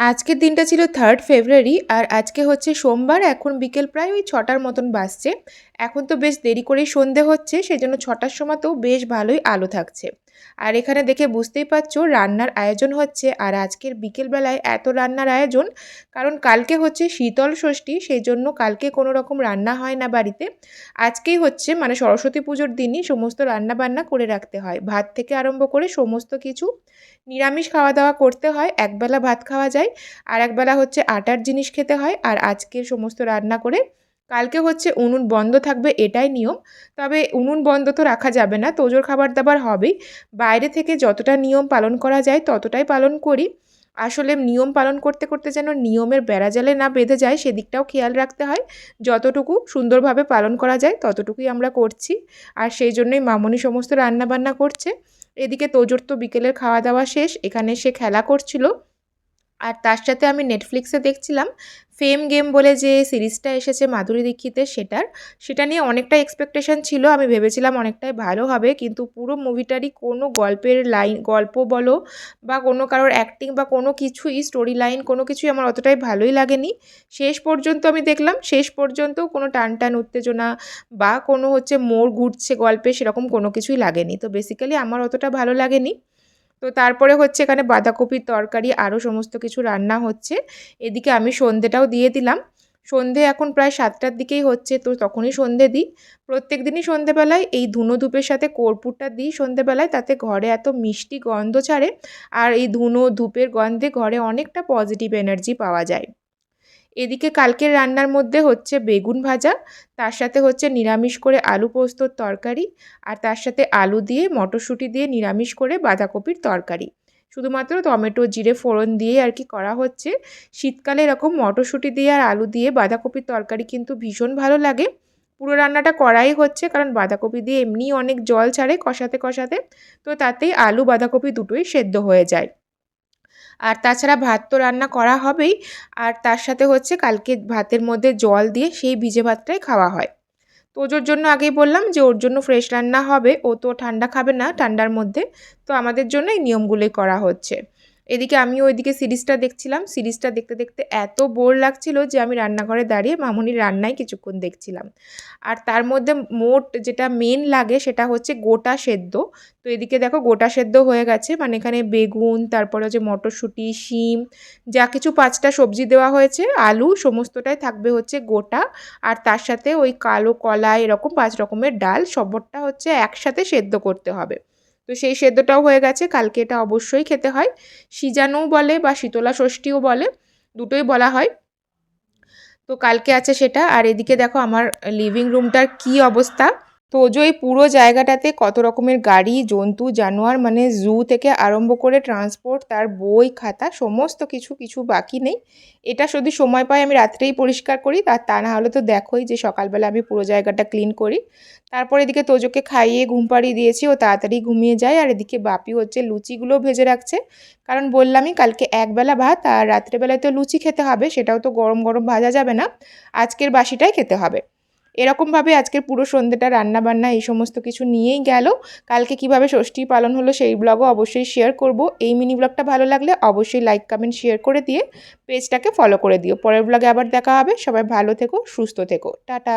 আজকের দিনটা ছিল থার্ড ফেব্রুয়ারি আর আজকে হচ্ছে সোমবার, এখন বিকেল প্রায় ওই ছটার মতন বাসছে এখন তো বেশ দেরি করেই সন্ধে হচ্ছে, সেজন্য ছটার সময় তো বেশ ভালোই আলো থাকছে। আর এখানে দেখে বুঝতেই পারছ রান্নার আয়োজন হচ্ছে। আর আজকের বিকেলবেলায় এত রান্নার আয়োজন, কারণ কালকে হচ্ছে শীতল ষষ্ঠী সেই জন্য কালকে কোনো রকম রান্না হয় না বাড়িতে। আজকেই হচ্ছে মানে সরস্বতী পুজোর দিনই সমস্ত রান্না বান্না করে রাখতে হয়। ভাত থেকে আরম্ভ করে সমস্ত কিছু নিরামিষ খাওয়া দাওয়া করতে হয়। একবেলা ভাত খাওয়া যায় আর একবেলা হচ্ছে আটার জিনিস খেতে হয়। আর আজকের সমস্ত রান্না করে কালকে হচ্ছে উনুন বন্ধ থাকবে, এটাই নিয়ম। তবে উনুন বন্ধ তো রাখা যাবে না, তোজোর খাবার দাবার হবেই। বাইরে থেকে যতটা নিয়ম পালন করা যায় ততটাই পালন করি। আসলে নিয়ম পালন করতে করতে যেন নিয়মের বেড়াজালে না বেঁধে যায়, সেদিকটাও খেয়াল রাখতে হয়। যতটুকু সুন্দরভাবে পালন করা যায় ততটুকুই আমরা করছি। আর সেই জন্যই মামনি সমস্ত রান্নাবান্না করছে। এদিকে তোজোর তো বিকেলের খাওয়া দাওয়া শেষ, এখানে সে খেলা করছিল। আর তার সাথে আমি নেটফ্লিক্সে দেখছিলাম ফেম গেম বলে যে সিরিজটা এসেছে মাধুরী দীক্ষিতের, সেটার, সেটা নিয়ে অনেকটা এক্সপেকটেশন ছিল, আমি ভেবেছিলাম অনেকটাই ভালো হবে, কিন্তু পুরো মুভিটারই কোনো গল্পের লাইন গল্প বলো বা কোনো কারোর অ্যাক্টিং বা কোনো কিছুই স্টোরি লাইন কোনো কিছুই আমার অতটাই ভালোই লাগেনি। শেষ পর্যন্ত আমি দেখলাম, শেষ পর্যন্ত কোনো টান টান উত্তেজনা বা কোনো হচ্ছে মোড় ঘুরছে গল্পে, সেরকম কোনো কিছুই লাগেনি। তো বেসিক্যালি আমার অতটা ভালো লাগেনি। তো তারপরে হচ্ছে এখানে বাঁধাকপির তরকারি আরও সমস্ত কিছু রান্না হচ্ছে। এদিকে আমি সন্ধেটাও দিয়ে দিলাম। সন্ধে এখন প্রায় সাতটার দিকেই হচ্ছে, তো তখনই সন্ধে দিই। প্রত্যেক দিনই সন্ধেবেলায় এই ধুনো ধূপের সাথে কর্পূরটা দিই সন্ধেবেলায়, তাতে ঘরে এত মিষ্টি গন্ধ ছাড়ে। আর এই ধুনো ধূপের গন্ধে ঘরে অনেকটা পজিটিভ এনার্জি পাওয়া যায়। এদিকে কালকের রান্নার মধ্যে হচ্ছে বেগুন ভাজা, তার সাথে হচ্ছে নিরামিষ করে আলু পোস্তর তরকারি আর তার সাথে আলু দিয়ে, মটরশুঁটি দিয়ে নিরামিষ করে বাঁধাকপির তরকারি। শুধুমাত্র টমেটো, জিরে, ফোড়ন দিয়ে আর কি করা হচ্ছে। শীতকালে এরকম মটরশুঁটি দিয়ে আর আলু দিয়ে বাঁধাকপির তরকারি কিন্তু ভীষণ ভালো লাগে। পুরো রান্নাটা করাই হচ্ছে কারণ বাঁধাকপি দিয়ে এমনি অনেক জল ছাড়ে কষাতে কষাতে, তো তাতেই আলু, বাঁধাকপি দুটোই সেদ্ধ হয়ে যায়। আর তাছাড়া ভাত তো রান্না করা হবেই। আর তার সাথে হচ্ছে কালকে ভাতের মধ্যে জল দিয়ে সেই ভিজে ভাতটাই খাওয়া হয়। তো ওজোর জন্য আগেই বললাম যে ওর জন্য ফ্রেশ রান্না হবে। ও তো ঠান্ডা খাবে না ঠান্ডার মধ্যে। তো আমাদের জন্য এই নিয়মগুলোই করা হচ্ছে। এদিকে আমি ওইদিকে সিরিজটা দেখছিলাম। সিরিজটা দেখতে দেখতে এত বোর লাগছিল যে আমি রান্নাঘরে দাঁড়িয়ে মামুনির রান্নায় কিছুক্ষণ দেখছিলাম। আর তার মধ্যে মোট যেটা মেন লাগে সেটা হচ্ছে গোটা সেদ্ধ। তো এদিকে দেখো গোটা সেদ্ধ হয়ে গেছে। মানে এখানে বেগুন, তারপরে হচ্ছে মটরশুঁটি, শিম, যা কিছু পাঁচটা সবজি দেওয়া হয়েছে, আলু সমস্তটাই থাকবে হচ্ছে গোটা। আর তার সাথে ওই কালো কলা এরকম পাঁচ রকমের ডাল সবরটা হচ্ছে একসাথে সেদ্ধ করতে হবে। তো সেই সেদ্ধটাও হয়ে গেছে। কালকে এটা অবশ্যই খেতে হয়। সিজানোও বলে বা শীতলা ষষ্ঠীও বলে, দুটোই বলা হয়। তো কালকে আছে সেটা। আর এদিকে দেখো আমার লিভিং রুমটার কি অবস্থা। তো ওজো এই পুরো জায়গাটাতে কত রকমের গাড়ি, জন্তু, জানোয়ার মানে জু থেকে আরম্ভ করে ট্রান্সপোর্ট তার বই, খাতা, সমস্ত কিছু কিছু বাকি নেই। এটা যদি সময় পাই আমি রাত্রেই পরিষ্কার করি আর তা না হলে তো দেখোই যে সকালবেলা আমি পুরো জায়গাটা ক্লিন করি। তারপর এদিকে তোজোকে খাইয়ে ঘুম পাড়িয়ে দিয়েছি, ও তাড়াতাড়ি ঘুমিয়ে যায়। আর এদিকে বাপি হচ্ছে লুচিগুলো ভেজে রাখছে। কারণ বললামই কালকে একবেলা ভাত আর রাত্রেবেলায় তো লুচি খেতে হবে, সেটাও তো গরম গরম ভাজা যাবে না। আজকের বাসিটাই খেতে হবে। এরকমভাবে আজকের পুরো সন্ধ্যেটা রান্না বান্না এই সমস্ত কিছু নিয়েই গেল। কালকে কীভাবে ষষ্ঠী পালন হলো সেই ব্লগও অবশ্যই শেয়ার করব। এই মিনি ব্লগটা ভালো লাগলে অবশ্যই লাইক কমেন্ট শেয়ার করে দিয়ে পেজটাকে ফলো করে দিও। পরের ব্লগে আবার দেখা হবে। সবাই ভালো থেকো, সুস্থ থেকো। টাটা!